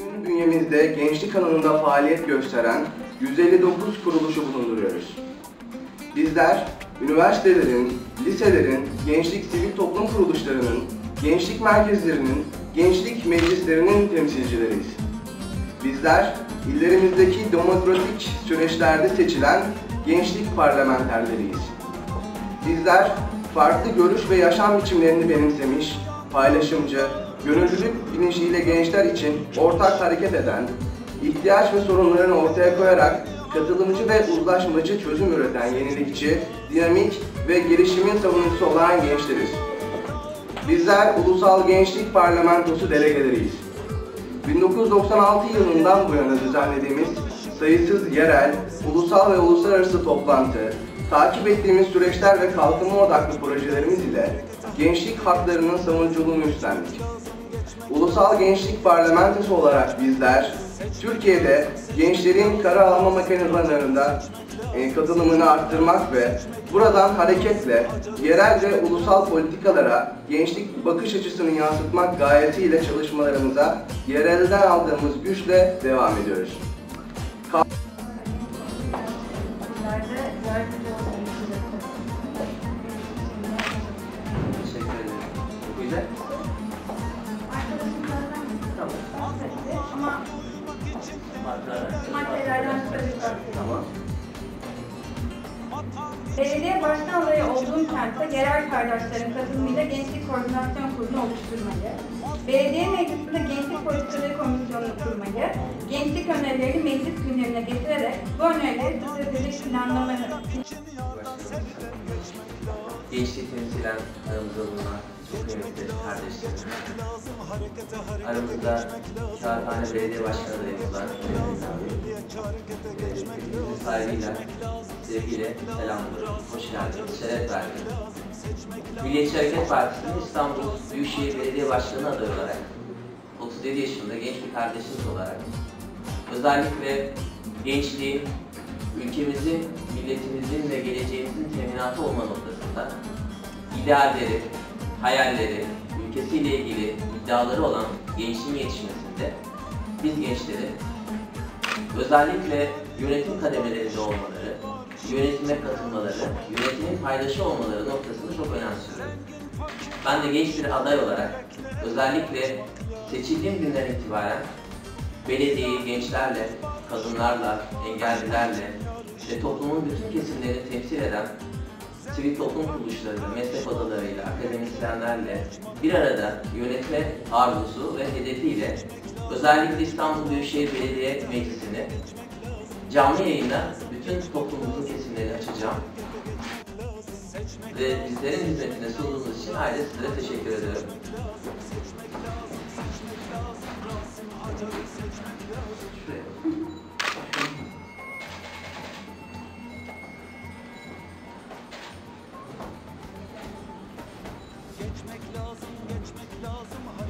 Bugün bünyemizde gençlik alanında faaliyet gösteren 159 kuruluşu bulunduruyoruz. Bizler, üniversitelerin, liselerin, gençlik sivil toplum kuruluşlarının, gençlik merkezlerinin, gençlik meclislerinin temsilcileriyiz. Bizler, illerimizdeki demokratik süreçlerde seçilen gençlik parlamenterleriyiz. Bizler, farklı görüş ve yaşam biçimlerini benimsemiş, paylaşımcı, gönüllülük bilinciyle gençler için ortak hareket eden, ihtiyaç ve sorunlarını ortaya koyarak katılımcı ve uzlaşmacı çözüm üreten yenilikçi, dinamik ve gelişimin savunucusu olan gençleriz. Bizler Ulusal Gençlik Parlamentosu delegeleriyiz. 1996 yılından bu yana düzenlediğimiz sayısız yerel, ulusal ve uluslararası toplantı, takip ettiğimiz süreçler ve kalkınma odaklı projelerimiz ile gençlik haklarının savunuculuğunu üstlendik. Ulusal Gençlik Parlamentosu olarak bizler, Türkiye'de gençlerin karar alma mekanizmalarında e, katılımını arttırmak ve buradan hareketle yerel ve ulusal politikalara gençlik bakış açısını yansıtmak gayesiyle çalışmalarımıza yerelden aldığımız güçle devam ediyoruz. Nerede Belediye başkan adayı olduğum kentte yerel paydaşların katılımıyla Gençlik Koordinasyon Kurulu oluşturmayı, belediye meclisinde Gençlik Politikaları Komisyonu'nu kurmayı, gençlik önerilerini meclis gündemine getirerek bu önerileri stratejik planlama Gençliği temsilen aramızda bulunan çok kıymetli kardeşlerim. Aramızda Kağıthane Belediye Başkanı adayımız var. Ee, saygıyla, sevgiyle selamlıyorum. Hoş geldiniz, şeref verdiniz. Milliyetçi Hareket Partisi'nin İstanbul Büyükşehir Belediye Başkanı adayı olarak 37 yaşında genç bir kardeşiniz olarak özellikle gençliğin ülkemizin, milletimizin ve geleceğimizin teminatı olma noktasında idealleri, hayalleri, ülkesiyle ilgili iddiaları olan gençliğin yetişmesinde biz gençleri özellikle yönetim kademelerinde olmaları, yönetime katılmaları, yönetimin paydaşı olmaları noktasını çok önemsiyorum. Ben de genç bir aday olarak özellikle seçildiğim günden itibaren belediyeyi gençlerle, kadınlarla, engellilerle ve toplumun bütün kesimlerini temsil eden sivil toplum kuruluşlarıyla, meslek odalarıyla, akademisyenlerle bir arada yönetme arzusu ve hedefiyle özellikle İstanbul Büyükşehir Belediye Meclisi'ni canlı yayında bütün toplumumuzun kesimlerini açacağım. Ve bizlerin hizmetine sunduğunuz için ayrıca sizlere teşekkür ediyorum. Şuraya. Geçmek lazım, geçmek lazım. Hayat